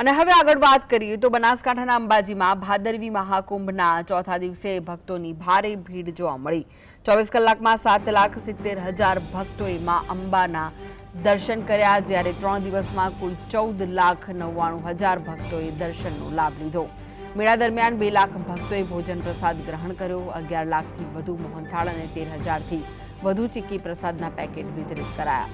અને હવે આગળ વાત કરીએ તો બનાસકાંઠાના અંબાજીમાં ભાદરવી મહાકુંભના ચોથા દિવસે ભક્તોની ભારે ભીડ જોવા મળી. ચોવીસ કલાકમાં સાત લાખ સિત્તેર હજાર ભક્તોએ માં અંબાના દર્શન કર્યા, જ્યારે ત્રણ દિવસમાં કુલ ચૌદ લાખ નવ્વાણું હજાર ભક્તોએ દર્શનનો લાભ લીધો. મેળા દરમિયાન બે લાખ ભક્તોએ ભોજન પ્રસાદ ગ્રહણ કર્યો, અગિયાર લાખથી વધુ મોહનથાળ અને તેર હજારથી વધુ ચીક્કી પ્રસાદના પેકેટ વિતરિત કરાયા.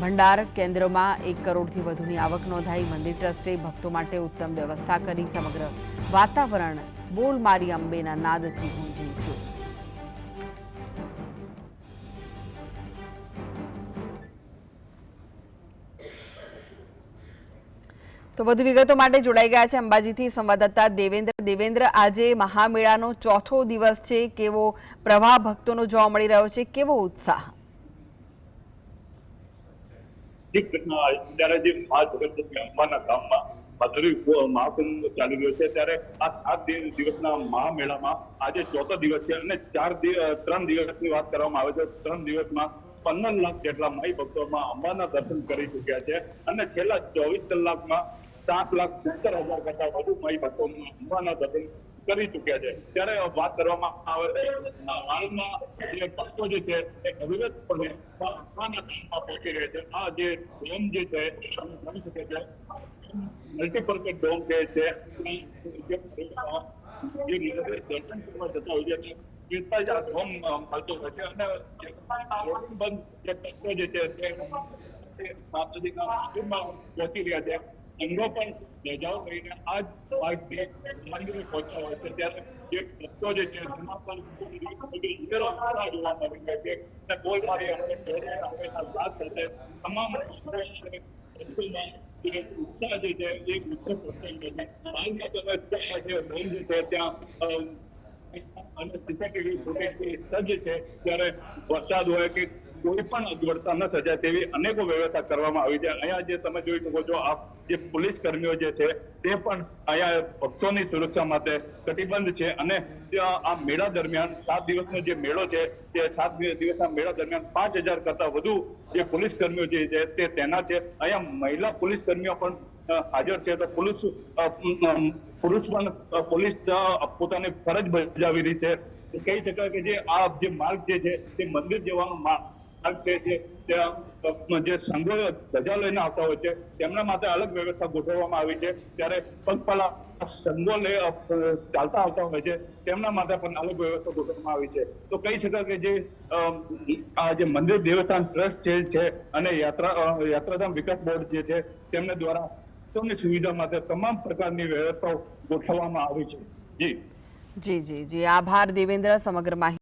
ભંડાર કેન્દ્રમાં એક કરોડથી વધુની આવક નોંધાઈ. મંદિર ટ્રસ્ટે ભક્તો માટે ઉત્તમ વ્યવસ્થા કરી સમગ્ર વાતાવરણ બોલ મારી અંબેના નાદથી ગુંજી ઉઠ્યું. તો વધુ વિગતો માટે જોડાઈ ગયા છે અંબાજીથી સંવાદદાતા દેવેન્દ્ર. દેવેન્દ્ર, આજે મહામેળાનો ચોથો દિવસ છે. કેવો પ્રવાહ ભક્તોનો જોવા મળી રહ્યો છે? કેવો ઉત્સાહ? ત્રણ દિવસમાં પંદર લાખ જેટલા માઈ ભક્તોમાં અંબાના દર્શન કરી ચુક્યા છે અને છેલ્લા ચોવીસ કલાકમાં સાત લાખ સિત્તેર હજાર કરતા વધુ માઈ ભક્તોમાં અંબાના દર્શન કરી ચુક્યા છે. ત્યારે વાત કરવામાં આવે છે હાલમાં જે ભક્તો જે છે એ અવિરતપણે અંબાના ધામમાં પહોંચી રહ્યા છે. આ જે ડોમ જે છે તમે જોઈ શકો છો. મલ્ટીપર્પઝ ડોમ જે છે જે જે લોકો દર્શન કરવા જતા હોય છે. કેટલા જ આ ડોમ મળતો હોય છે અને જે બંધ જે ભક્તો જે છે તે તે માતાજીના મંદિરમાં પહોંચી રહ્યા છે. અંગો પણ રજાઓ લઈને આ જ માર્ગથી મંદિરે પહોંચ્યા હોય છે ત્યારે જે ભક્તો જે છે તેમાં પણ ઉમેરો ઉત્સાહ જોવા મળી રહ્યો છે અને બોલ મારી આપણે જોડે આપણે સાથ સાથે તમામ ભક્તોમાં જે ઉત્સાહ જે છે એ ઉત્સાહ પ્રસંગ છે હાલમાં તમે ત્યાં જે ડોમ જે છે ત્યાં અ, અને સીસીટીવી ફૂટેજથી સજ્જ છે ત્યારે વરસાદ હોય કે કોઈ પણ અગવડતા ન સર્જાય તેવી અનેકો વ્યવસ્થા કરવામાં આવી છે. અહીંયા જે તમે જોઈ શકો છો, આ જે પોલીસ કર્મીઓ જે છે, તે પણ અહીંયા ભક્તોની સુરક્ષા માટે કટિબદ્ધ છે અને આ મેળા દરમિયાન સાત દિવસનો જે મેળો છે, તે સાત દિવસના મેળા દરમિયાન પાંચ હજાર કરતા વધુ જે પોલીસ કર્મીઓ જે છે, તે તેના છે. અહીંયા મહિલા પોલીસ કર્મીઓ પણ હાજર છે. તો પોલીસ પુરુષ પણ પોલીસ પોતાની ફરજ બજાવી રહી છે. કહી શકાય કે જે આ જે માર્ગ જે છે, તે મંદિર જવાનો માર્ગ જે સંઘો ધજા લઈને આવતા હોય છે, તેમના માટે અલગ વ્યવસ્થા ગોઠવવામાં આવી છે. ત્યારે પગપાલા સંઘો ચાલતા આવતા હોય છે, તેમના માટે પણ અલગ વ્યવસ્થા ગોઠવવામાં આવી છે. તો કહી શકાય કે જે આ જે મંદિર દેવસ્થાન ટ્રસ્ટ જે છે અને યાત્રા યાત્રાધામ વિકાસ બોર્ડ જે છે, તેમને દ્વારા ભક્તોની સુવિધા માટે તમામ પ્રકારની વ્યવસ્થાઓ ગોઠવવામાં આવી છે. જી. જી જી જી. આભાર દેવેન્દ્ર, સમગ્ર માહિતી